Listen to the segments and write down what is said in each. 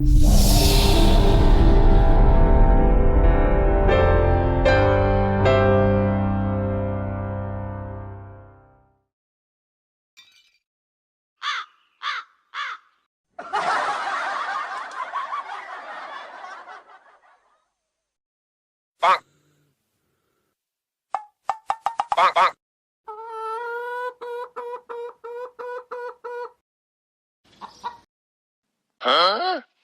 啊啊啊！哈哈哈哈哈哈哈哈！bang bang bang bang。huh？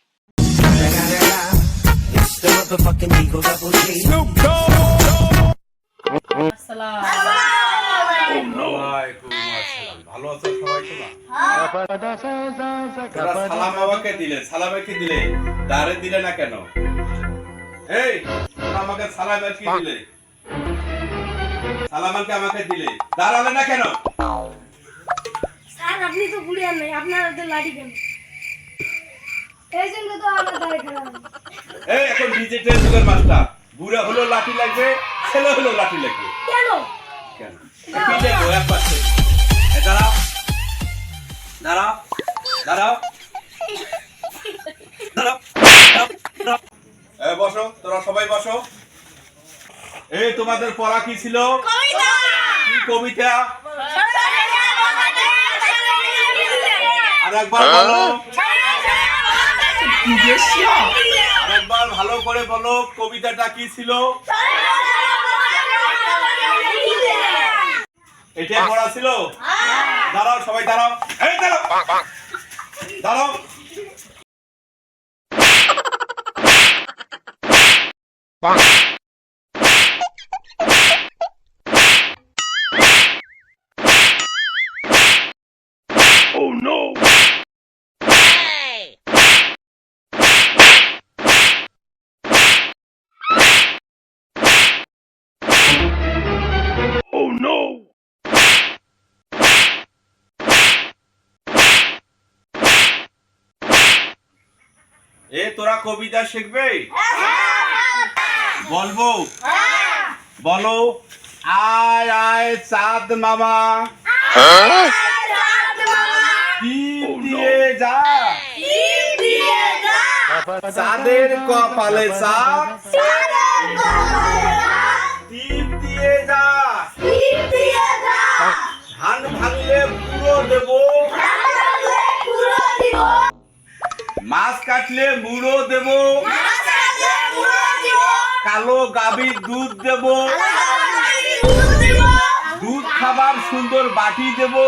ওয়ালাইকুম আসসালাম। ভালো আছো সবাই তোমরা? তোরা সালাম বাবাকে দিলে সালামে কি দিলে দাঁড়ে দিলে না কেন? এই তোরা আমাকে সালামে কি দিলে। সালামাকে আমাকে দিলে দাঁড়ালে না কেন? স্যার আপনি তো বুড়ি আর নাই আপনার লাঠি কেন? এই জন্য তো আমার দাঁড়িয়ে এই এখন ডিজিটাল যুগের মাস্টার। বুড়া হলো লাঠি লাগবে ছেলে হলো লাঠি লাগবে। কেন? কেন? কি দেখো এক পাশে দাঁড়াও দাঁড়াও দাঁড়াও দাঁড়াও। বসো তোরা সবাই বসো। এই তোমাদের পড়া কি ছিল? কি কবিতা? আর একবার বলো। একবার ভালো করে বলো, কবিতাটা কি ছিল? এটাই পড়া ছিল? দাঁড়াও, সবাই দাঁড়াও। দাঁড়াও। দাঁড়াও। এ তোরা কবিতা শিখবে? বলব? বলো। আয় আয় চাঁদ মামা। দিয়ে যা? চাঁদের কপালে চাঁদ মাছ কাটলে মুড়ো দেবো। কালো গাভীর দুধ দেবো। দুধ খাবার সুন্দর বাটি দেবো।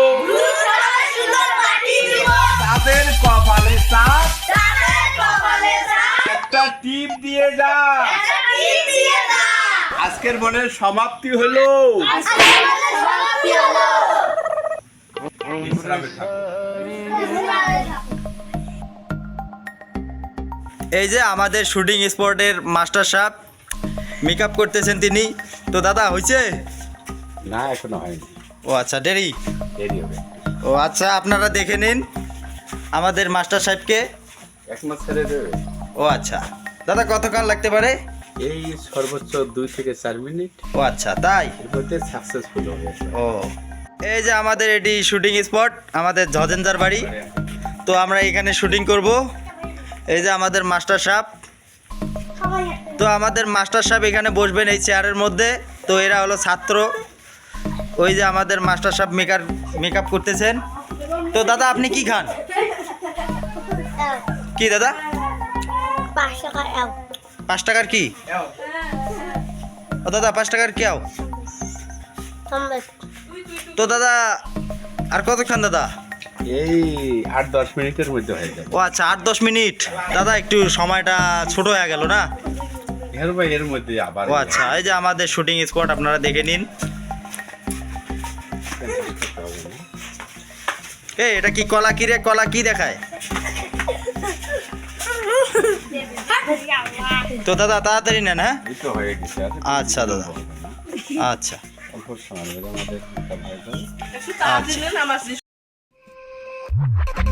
তাদের কপালে চাঁদ একটা টিপ দিয়ে যা। আজকের মনের সমাপ্তি হলো। এই যে আমাদের শুটিং স্পটের মাস্টার সাহেব মেকআপ করতেছেন তিনি। তো দাদা হয়েছে না এখনও হয়নি। ও আচ্ছা দেরি? দেরি হবে। ও আচ্ছা আপনারা দেখে নিন আমাদের মাস্টার সাহেবকে। এক মাস ছেড়ে দেবে। ও আচ্ছা। দাদা কতক্ষণ লাগতে পারে? এই সর্বোচ্চ দুই থেকে চার মিনিট। ও আচ্ছা তাই? সাকসেসফুল হবে। ও। এই যে আমাদের এটি শুটিং স্পট আমাদের ঝজেঞ্জার বাড়ি। তো আমরা এখানে শুটিং করব। এই যে আমাদের মাস্টার সাহেব। তো আমাদের মাস্টার সাহেব এখানে বসবেন এই চেয়ারের মধ্যে। তো এরা হলো ছাত্র। ওই যে আমাদের মাস্টার সাহেব মেকআপ মেকআপ করতেছেন। তো দাদা আপনি কি খান? কি দাদা? পাঁচ টাকার কি? ও দাদা পাঁচ টাকার কেউ তো দাদা আর কত খান দাদা? এই আট দশ মিনিটের মধ্যে হয়ে যাবে। ও আচ্ছা আট দশ মিনিট। দাদা একটু সময়টা ছোট হয়ে গেল না? এর বা এর মধ্যে আবার ও আচ্ছা এই যে আমাদের শুটিং স্পট আপনারা দেখে নিন। এই এটা কি কলা কি রে? কলা কি দেখায়? তো দাদা তাড়াতাড়ি নেন হ্যাঁ? হয়ে আচ্ছা দাদা। আচ্ছা। অল্প সময় আমাদের Mm-hmm.